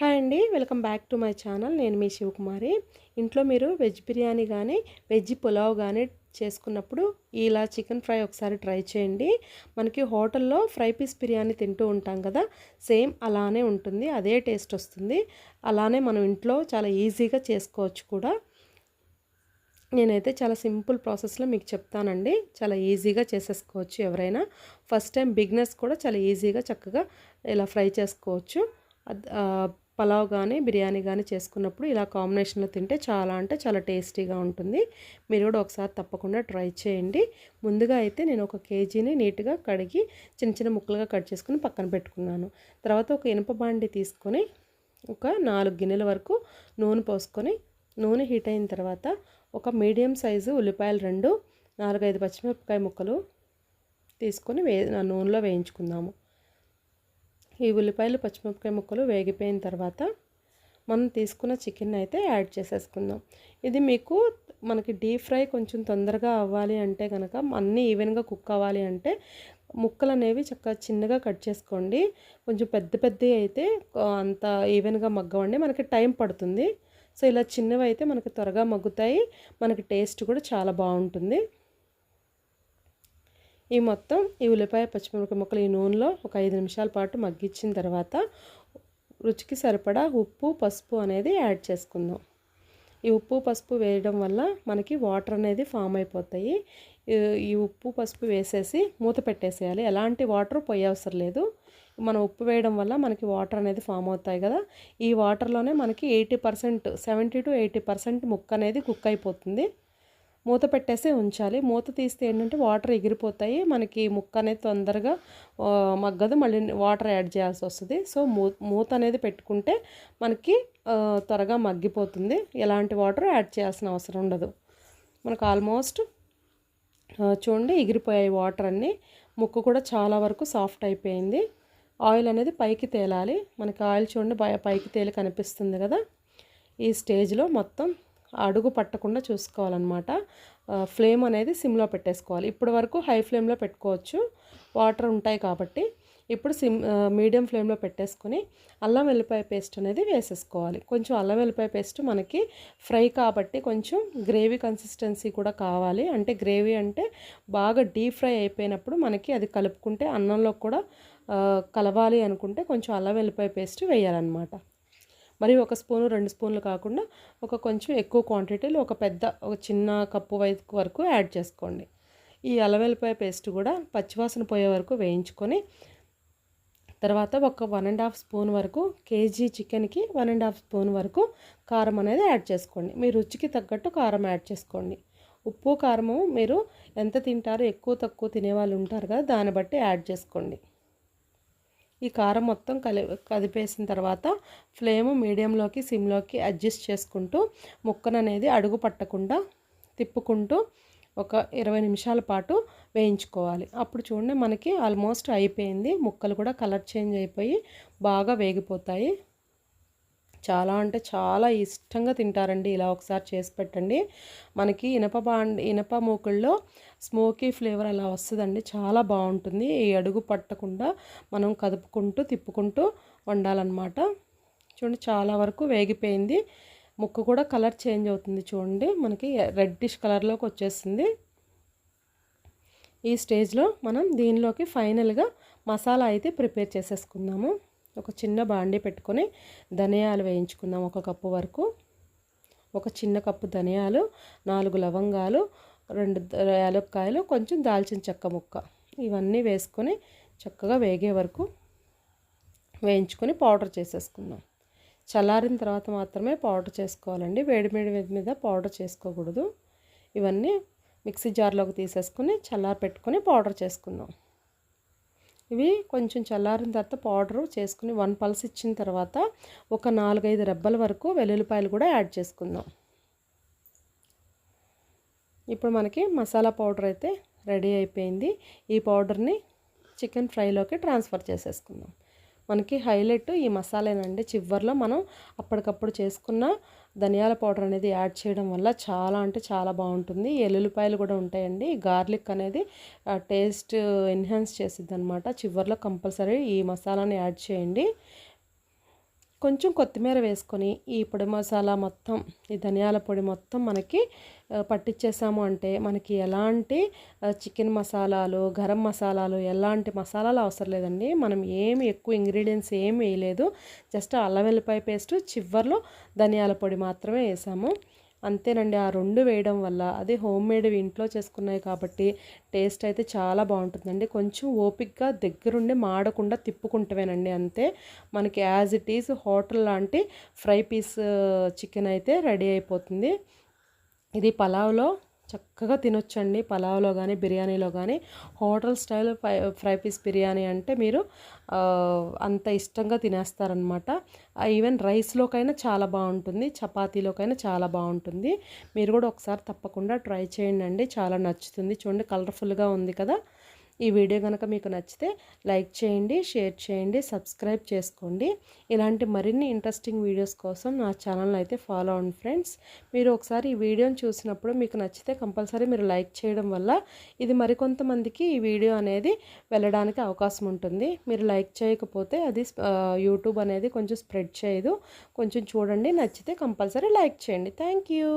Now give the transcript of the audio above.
Hi అండి welcome back to my channel. నేను మీ శివకుమారి. ఇంట్లో మీరు వెజ్ బిర్యానీ కానీ వెజ్ పులావ్ కానీ చేసుకున్నప్పుడు ఇలా చికెన్ ఫ్రై ఒకసారి ట్రై చేయండి. మనకి హోటల్లో ఫ్రై పీస్ బిర్యానీ తింటూ ఉంటాం కదా సేమ్ అలానే ఉంటుంది అదే టేస్ట్ వస్తుంది. అలానే మనం ఇంట్లో చాలా ఈజీగా చేసుకోవచ్చు కూడా. నేనైతే చాలా సింపుల్ ప్రాసెస్లో మీకు చెప్తానండి. చాలా ఈజీగా చేసేసుకోవచ్చు ఎవరైనా. ఫస్ట్ టైం బిగ్నెస్ కూడా చాలా ఈజీగా చక్కగా ఇలా ఫ్రై చేసుకోవచ్చు. పలావ్ కానీ బిర్యానీ కానీ చేసుకున్నప్పుడు ఇలా కాంబినేషన్లో తింటే చాలా అంటే చాలా టేస్టీగా ఉంటుంది. మీరు కూడా ఒకసారి తప్పకుండా ట్రై చేయండి. ముందుగా అయితే నేను ఒక కేజీని నీట్గా కడిగి చిన్న చిన్న ముక్కలుగా కట్ చేసుకుని పక్కన పెట్టుకున్నాను. తర్వాత ఒక ఇనుప బాండి తీసుకొని ఒక నాలుగు గిన్నెల వరకు నూనె పోసుకొని నూనె హీట్ అయిన తర్వాత ఒక మీడియం సైజు ఉల్లిపాయలు రెండు నాలుగైదు పచ్చిమిరపకాయ ముక్కలు తీసుకొని వే నూనెలో వేయించుకుందాము. ఈ ఉల్లిపాయలు పచ్చిమిరపకాయ ముక్కలు వేగిపోయిన తర్వాత మనం తీసుకున్న చికెన్ అయితే యాడ్ చేసేసుకుందాం. ఇది మీకు మనకి డీప్ ఫ్రై కొంచెం తొందరగా అవ్వాలి అంటే కనుక అన్నీ ఈవెన్గా కుక్ అవ్వాలి అంటే ముక్కలు అనేవి చక్కగా చిన్నగా కట్ చేసుకోండి. కొంచెం పెద్ద పెద్దవి అయితే అంత ఈవెన్గా మగ్గవండి. మనకి టైం పడుతుంది. సో ఇలా చిన్నవి అయితే మనకి త్వరగా మగ్గుతాయి. మనకి టేస్ట్ కూడా చాలా బాగుంటుంది. ఈ మొత్తం ఈ ఉల్లిపాయ పచ్చిమిరపకాయ ముక్కలు ఈ నూనెలో ఒక ఐదు నిమిషాల పాటు మగ్గించిన తర్వాత రుచికి సరిపడా ఉప్పు పసుపు అనేది యాడ్ చేసుకుందాం. ఈ ఉప్పు పసుపు వేయడం వల్ల మనకి వాటర్ అనేది ఫామ్ అయిపోతాయి. ఈ- ఉప్పు పసుపు వేసేసి మూత పెట్టేసేయాలి. ఎలాంటి వాటర్ పోయే అవసరం లేదు. మనం ఉప్పు వేయడం వల్ల మనకి వాటర్ అనేది ఫామ్ అవుతాయి కదా. ఈ వాటర్లోనే మనకి eighty percent seventy to eighty percent ముక్క అనేది కుక్ అయిపోతుంది. మూత పెట్టేసి ఉంచాలి. మూత తీస్తే ఏంటంటే వాటర్ ఎగిరిపోతాయి. మనకి ముక్క అనేది తొందరగా మగ్గదు. మళ్ళీ వాటర్ యాడ్ చేయాల్సి వస్తుంది. సో మూ మూత అనేది పెట్టుకుంటే మనకి త్వరగా మగ్గిపోతుంది. ఎలాంటి వాటర్ యాడ్ చేయాల్సిన అవసరం ఉండదు. మనకు ఆల్మోస్ట్ చూడండి ఎగిరిపోయాయి వాటర్ అన్నీ. ముక్క కూడా చాలా వరకు సాఫ్ట్ అయిపోయింది. ఆయిల్ అనేది పైకి తేలాలి. మనకి ఆయిల్ చూడండి పైకి తేలి కనిపిస్తుంది కదా. ఈ స్టేజ్లో మొత్తం అడుగు పట్టకుండా చూసుకోవాలన్నమాట. ఫ్లేమ్ అనేది సిమ్లో పెట్టేసుకోవాలి. ఇప్పటి వరకు హై ఫ్లేమ్లో పెట్టుకోవచ్చు. వాటర్ ఉంటాయి కాబట్టి ఇప్పుడు సిమ్ మీడియం ఫ్లేమ్లో పెట్టేసుకొని అల్లం వెల్లిపాయ పేస్ట్ అనేది వేసేసుకోవాలి. కొంచెం అల్లం వెల్లిపాయ పేస్ట్ మనకి ఫ్రై కాబట్టి కొంచెం గ్రేవీ కన్సిస్టెన్సీ కూడా కావాలి. అంటే గ్రేవీ అంటే బాగా డీప్ ఫ్రై అయిపోయినప్పుడు మనకి అది కలుపుకుంటే అన్నంలో కూడా కలవాలి అనుకుంటే కొంచెం అల్లం వెల్లిపాయ పేస్ట్ వేయాలన్నమాట. మరి ఒక స్పూను రెండు స్పూన్లు కాకుండా ఒక కొంచెం ఎక్కువ క్వాంటిటీలో ఒక పెద్ద ఒక చిన్న కప్పు వైపు వరకు యాడ్ చేసుకోండి. ఈ అలవెల్లిపాయ పేస్ట్ కూడా పచ్చివాసన పోయే వరకు వేయించుకొని తర్వాత ఒక వన్ అండ్ హాఫ్ స్పూన్ వరకు కేజీ చికెన్కి వన్ అండ్ హాఫ్ స్పూన్ వరకు కారం అనేది యాడ్ చేసుకోండి. మీ రుచికి తగ్గట్టు కారం యాడ్ చేసుకోండి. ఉప్పు కారము మీరు ఎంత తింటారో ఎక్కువ తక్కువ తినేవాళ్ళు ఉంటారు కదా దాన్ని బట్టి యాడ్ చేసుకోండి. ఈ కారం మొత్తం కలి కదిపేసిన తర్వాత ఫ్లేమ్ మీడియంలోకి సిమ్లోకి అడ్జస్ట్ చేసుకుంటూ ముక్కను అనేది అడుగు పట్టకుండా తిప్పుకుంటూ ఒక ఇరవై నిమిషాల పాటు వేయించుకోవాలి. అప్పుడు చూడండి మనకి ఆల్మోస్ట్ అయిపోయింది. ముక్కలు కూడా కలర్ చేంజ్ అయిపోయి బాగా వేగిపోతాయి. చాలా అంటే చాలా ఇష్టంగా తింటారండి. ఇలా ఒకసారి చేసి పెట్టండి. మనకి ఇనప బాండి ఇనప మూకుల్లో స్మోకీ ఫ్లేవర్ అలా వస్తుందండి. చాలా బాగుంటుంది. ఈ అడుగు పట్టకుండా మనం కదుపుకుంటూ తిప్పుకుంటూ వండాలన్నమాట. చూడండి చాలా వరకు వేగిపోయింది. ముక్క కూడా కలర్ చేంజ్ అవుతుంది చూడండి. మనకి రెడ్డిష్ కలర్లోకి వచ్చేసింది. ఈ స్టేజ్లో మనం దీనిలోకి ఫైనల్గా మసాలా అయితే ప్రిపేర్ చేసేసుకుందాము. ఒక చిన్న బాండి పెట్టుకొని ధనియాలు వేయించుకుందాం ఒక కప్పు వరకు. ఒక చిన్న కప్పు ధనియాలు నాలుగు లవంగాలు రెండు యాలక్కాయలు కొంచెం దాల్చిన చెక్క ముక్క. ఇవన్నీ వేసుకొని చక్కగా వేగే వరకు వేయించుకొని పౌడర్ చేసేసుకుందాం. చల్లారిన తర్వాత మాత్రమే పౌడర్ చేసుకోవాలండి. వేడి వేడి మీద మీద పౌడర్ చేసుకోకూడదు. ఇవన్నీ మిక్సీ జార్లోకి తీసేసుకుని చల్లారి పెట్టుకొని పౌడర్ చేసుకుందాం. ఇవి కొంచెం చల్లారిన తర్వాత పౌడర్ చేసుకుని వన్ పల్స్ ఇచ్చిన తర్వాత ఒక నాలుగైదు రెబ్బల వరకు వెల్లుల్లిపాయలు కూడా యాడ్ చేసుకుందాం. ఇప్పుడు మనకి మసాలా పౌడర్ అయితే రెడీ అయిపోయింది. ఈ పౌడర్ని చికెన్ ఫ్రైలోకి ట్రాన్స్ఫర్ చేసేసుకుందాం. మనకి హైలైట్ ఈ మసాలేనండి. చివర్లో మనం అప్పటికప్పుడు చేసుకున్న ధనియాల పౌడర్ అనేది యాడ్ చేయడం వల్ల చాలా అంటే చాలా బాగుంటుంది. ఎల్లుల్లిపాయలు కూడా ఉంటాయండి. గార్లిక్ అనేది టేస్ట్ ఎన్హాన్స్ చేసిద్ది అనమాట చివర్లో కంపల్సరీ ఈ మసాలాని యాడ్ చేయండి. కొంచెం కొత్తిమీర వేసుకొని ఈ పొడి మసాలా మొత్తం ఈ ధనియాల పొడి మొత్తం మనకి పట్టించేసాము అంటే మనకి ఎలాంటి చికెన్ మసాలాలు గరం మసాలాలు ఎలాంటి మసాలాలు అవసరం లేదండి. మనం ఏమి ఎక్కువ ఇంగ్రీడియంట్స్ ఏం వేయలేదు. జస్ట్ అల్లం వెల్లిపాయ పేస్ట్ చివర్లో ధనియాల పొడి మాత్రమే వేసాము. అంతేనండి. ఆ రెండు వేయడం వల్ల అది హోమ్ మేడ్ ఇంట్లో చేసుకున్నాయి కాబట్టి టేస్ట్ అయితే చాలా బాగుంటుందండి. కొంచెం ఓపిక్గా దగ్గరుండి మాడకుండా తిప్పుకుంటవేనండి అంతే. మనకి యాజ్ ఇట్ ఈజ్ హోటల్ లాంటి ఫ్రై పీస్ చికెన్ అయితే రెడీ అయిపోతుంది. ఇది పలావ్లో చక్కగా తినొచ్చండి పలావ్లో కానీ బిర్యానీలో కానీ hotel style fry fry piece biryani అంటే మీరు అంత ఇష్టంగా తినేస్తారనమాట ఈవెన్ రైస్లోకైనా చాలా బాగుంటుంది చపాతీలోకైనా చాలా బాగుంటుంది. మీరు కూడా ఒకసారి తప్పకుండా ట్రై చేయండి చాలా నచ్చుతుంది. చూడండి కలర్ఫుల్గా ఉంది కదా. ఈ వీడియో కనుక మీకు నచ్చితే లైక్ చేయండి షేర్ చేయండి సబ్స్క్రైబ్ చేసుకోండి. ఇలాంటి మరిన్ని ఇంట్రెస్టింగ్ వీడియోస్ కోసం నా ఛానల్ని అయితే ఫాలో అవ్వండి ఫ్రెండ్స్. మీరు ఒకసారి ఈ వీడియోని చూసినప్పుడు మీకు నచ్చితే కంపల్సరీ మీరు లైక్ చేయడం వల్ల ఇది మరికొంతమందికి ఈ వీడియో అనేది వెళ్ళడానికి అవకాశం ఉంటుంది. మీరు లైక్ చేయకపోతే అది యూట్యూబ్ అనేది కొంచెం స్ప్రెడ్ చేయదు. కొంచెం చూడండి నచ్చితే కంపల్సరీ లైక్ చేయండి. Thank you.